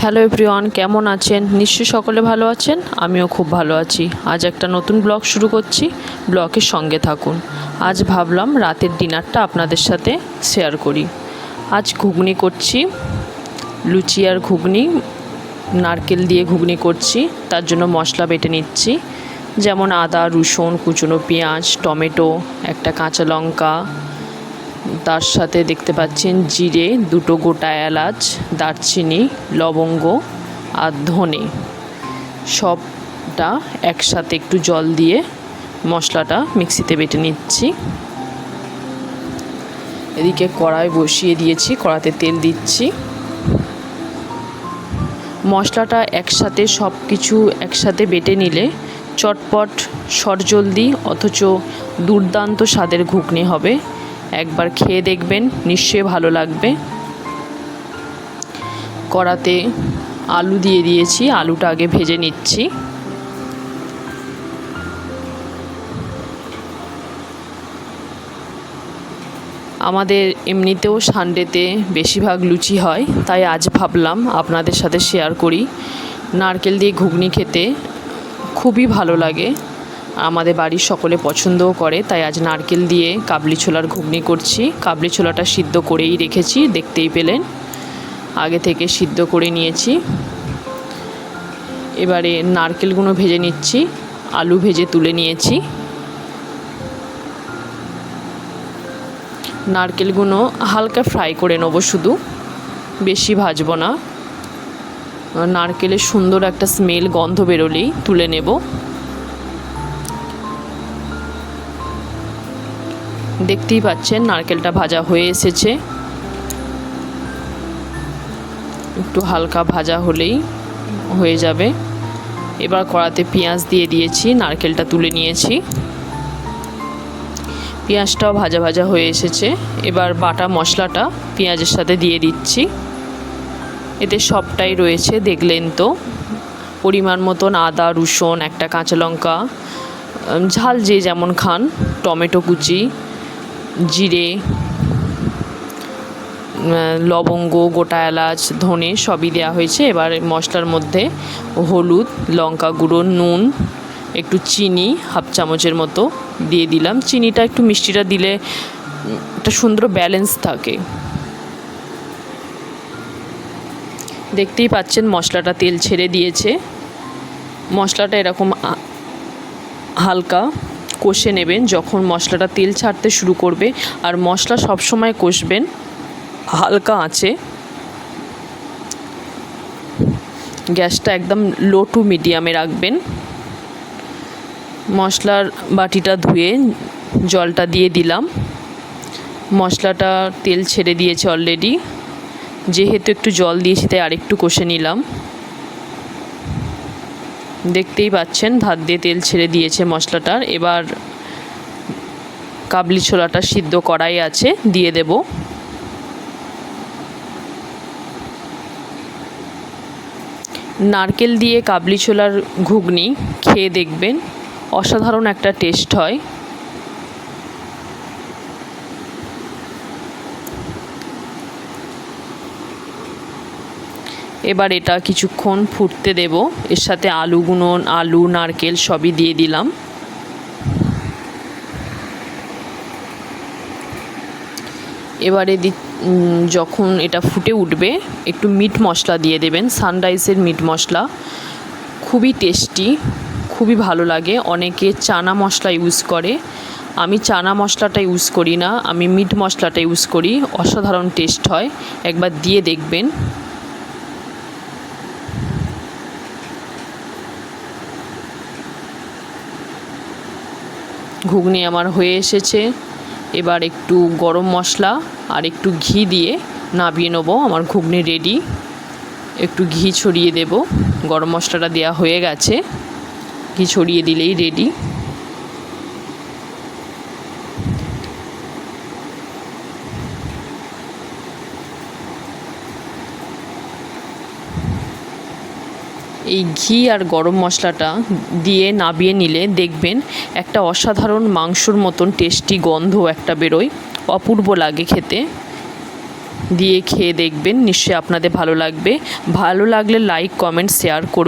Hello everyone, কেমন আছেন? নিশ্চয়ই সকলে ভালো আছেন? আমিও খুব ভালো আছি। আজ একটা নতুন ব্লগ শুরু করছি। ব্লগের সঙ্গে থাকুন। আজ ভাবলাম রাতের ডিনারটা আপনাদের সাথে শেয়ার করি। আজ ঘুগনি করছি। লুচি আর ঘুগনি, নারকেল দিয়ে ঘুগনি করছি। তার জন্য মশলা বেটে নিচ্ছি। যেমন আদা, রসুন, কুচনো পেঁয়াজ, টমেটো, একটা কাঁচা লঙ্কা তার সাথে দেখতে পাচ্ছেন জিরে, দুটো গোটা এলাচ, দারচিনি, লবঙ্গ আর ধনে। সবটা একসাথে একটু জল দিয়ে মশলাটা মিক্সিতে বেটে নিচ্ছি। এদিকে কড়াই বসিয়ে দিয়েছি কড়াতে তেল দিচ্ছি। মশলাটা একসাথে সব কিছু একসাথে বেটে নিলে চটপট সরজলদি অথচ দুর্দান্ত স্বাদের ঘুগনি হবে। একবার খেয়ে দেখবেন, নিশ্চয়ই ভালো লাগবে। কড়াতে আলু দিয়ে দিয়েছি, আলুটা আগে ভেজে নিচ্ছি। আমাদের এমনিতেও সানডেতে বেশিরভাগ লুচি হয়, তাই আজ ভাবলাম আপনাদের সাথে শেয়ার করি। নারকেল দিয়ে ঘুগনি খেতে খুবই ভালো লাগে। আমাদের বাড়ির সকলে পছন্দও করে, তাই আজ নারকেল দিয়ে কাবলি ছোলার ঘুগনি করছি। কাবলি ছোলাটা সিদ্ধ করেই রেখেছি, দেখতেই পেলেন। আগে থেকে সিদ্ধ করে নিয়েছি। এবারে নারকেলগুলো ভেজে নিচ্ছি, আলু ভেজে তুলে নিয়েছি। নারকেলগুলো হালকা ফ্রাই করে নেব শুধু, বেশি ভাজবো না। নারকেলের সুন্দর একটা স্মেল, গন্ধ বেরোলেই তুলে নেব। দেখতেই পাচ্ছেন, নারকেলটা ভাজা হয়ে এসেছে। একটু হালকা ভাজা হলেই হয়ে যাবে। এবার কড়াতে পেঁয়াজ দিয়ে দিয়েছি, নারকেলটা তুলে নিয়েছি। পেঁয়াজটাও ভাজা ভাজা হয়ে এসেছে। এবার বাটা মশলাটা পেঁয়াজের সাথে দিয়ে দিচ্ছি। এতে সবটাই রয়েছে, দেখলেন তো। পরিমাণ মতন আদা, রসুন, একটা কাঁচা লঙ্কা ঝাল যে যেমন খান, টমেটো কুচি জিরে লবঙ্গ, গোটা এলাচ, ধনে সবই দেওয়া হয়েছে। এবার মশলার মধ্যে হলুদ, লঙ্কা গুঁড়ো, নুন, একটু চিনি, হাফ চামচের মতো দিয়ে দিলাম। চিনিটা একটু মিষ্টিটা দিলে একটা সুন্দর ব্যালেন্স থাকে। দেখতেই পাচ্ছেন মশলাটা তেল ছেড়ে দিয়েছে। মশলাটা এরকম হালকা। কষে নেবেন যখন মশলাটা তেল ছাড়তে শুরু করবে। আর মশলা সবসময় কষবেন। হালকা আঁচে। গ্যাসটা একদম লো টু মিডিয়ামে রাখবেন। মশলার বাটিটা ধুয়ে জলটা দিয়ে দিলাম। মশলাটা তেল ছেড়ে দিয়েছে অলরেডি। যেহেতু একটু জল দিয়েছি, তাই আরেকটু কষে নিলাম। দেখতেই পাচ্ছেন, ভাত দিয়ে তেল ছেড়ে দিয়েছে মশলাটার। এবার কাবলি ছোলাটা সিদ্ধ করাই আছে, দিয়ে দেব। নারকেল দিয়ে কাবলি ছোলার ঘুগনি, খেয়ে দেখবেন, অসাধারণ একটা টেস্ট হয়। এবার এটা কিছুক্ষণ ফুটতে দেব। এর সাথে আলু আলু, নারকেল সবই দিয়ে দিলাম। এবারে দি যখন এটা ফুটে উঠবে, একটু মিট মশলা দিয়ে দেবেন সানরাইজের মিট মশলা। খুবই টেস্টি, খুবই ভালো লাগে। অনেকে চানা মশলা ইউজ করে। আমি চানা মশলাটা ইউজ করি না, আমি মিট মশলাটা ইউজ করি। অসাধারণ টেস্ট হয়। একবার দিয়ে দেখবেন। ঘুগনি আমার হয়ে এসেছে। এবার একটু গরম মশলা আর একটু ঘি দিয়ে নাবিয়ে নেব। আমার ঘুগনি রেডি একটু ঘি ছড়িয়ে দেব। গরম মশলাটা দেওয়া হয়ে গেছে। ঘি ছড়িয়ে দিলেই রেডি এই ঘি আর গরম মশলাটা দিয়ে নাবিয়ে নিলে দেখবেন একটা অসাধারণ মাংসর মতন টেস্টি গন্ধ একটা বেরোয়। অপূর্ব লাগে খেতে। দিয়ে খেয়ে দেখবেন, নিশ্চয়ই আপনাদের ভালো লাগবে। ভালো লাগলে লাইক কমেন্ট শেয়ার করবেন।